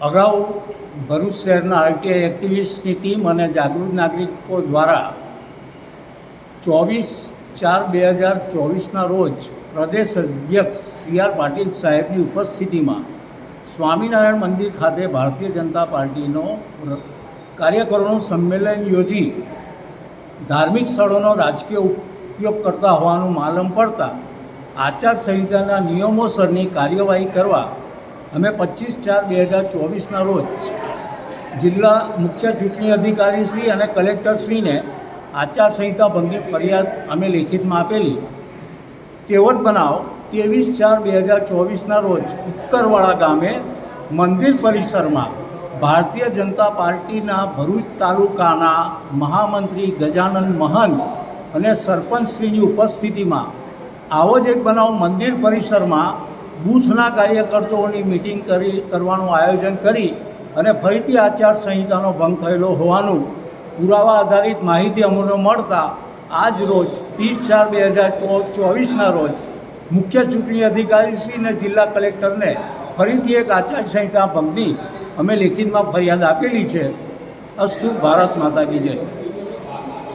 અગાઉ ભરૂચ શહેરના RTI એક્ટિવિસ્ટની team અને જાગૃત નાગરિકો દ્વારા ચોવીસ ચાર બે હજાર ચોવીસના રોજ પ્રદેશ અધ્યક્ષ સી આર પાટીલ સાહેબની ઉપસ્થિતિમાં સ્વામિનારાયણ મંદિર ખાતે ભારતીય જનતા પાર્ટીનો કાર્યકરોનું સંમેલન યોજી ધાર્મિક સ્થળોનો રાજકીય ઉપયોગ કરતા હોવાનું માલમ પડતા આચારસંહિતાના નિયમોસરની કાર્યવાહી કરવા અમે પચીસ ચાર બે હજાર ચોવીસના રોજ જિલ્લા મુખ્ય ચૂંટણી અધિકારીશ્રી અને કલેક્ટરશ્રીને આચારસંહિતા ભંગની ફરિયાદ અમે લેખિતમાં આપેલી. તેવો જ બનાવ ત્રેવીસ ચાર બે હજાર ચોવીસના રોજ ઉક્કરવાડા ગામે મંદિર પરિસરમાં ભારતીય જનતા પાર્ટીના ભરૂચ તાલુકાના મહામંત્રી ગજાનંદ મહંત અને સરપંચશ્રીની ઉપસ્થિતિમાં આવો જ એક બનાવ મંદિર પરિસરમાં બૂથના કાર્યકર્તાઓની મિટિંગ કરી, કરવાનું આયોજન કરી અને ફરીથી આચારસંહિતાનો ભંગ થયેલો હોવાનું પુરાવા આધારિત માહિતી અમને મળતા આજ રોજ ત્રીસ ચાર બે હજાર ચોવીસના રોજ મુખ્ય ચૂંટણી અધિકારીશ્રી અને જિલ્લા કલેક્ટરને ફરીથી એક આચારસંહિતા ભંગની અમે લેખિતમાં ફરિયાદ આપેલી છે. અસ્તુ ભારત માતા કી જય.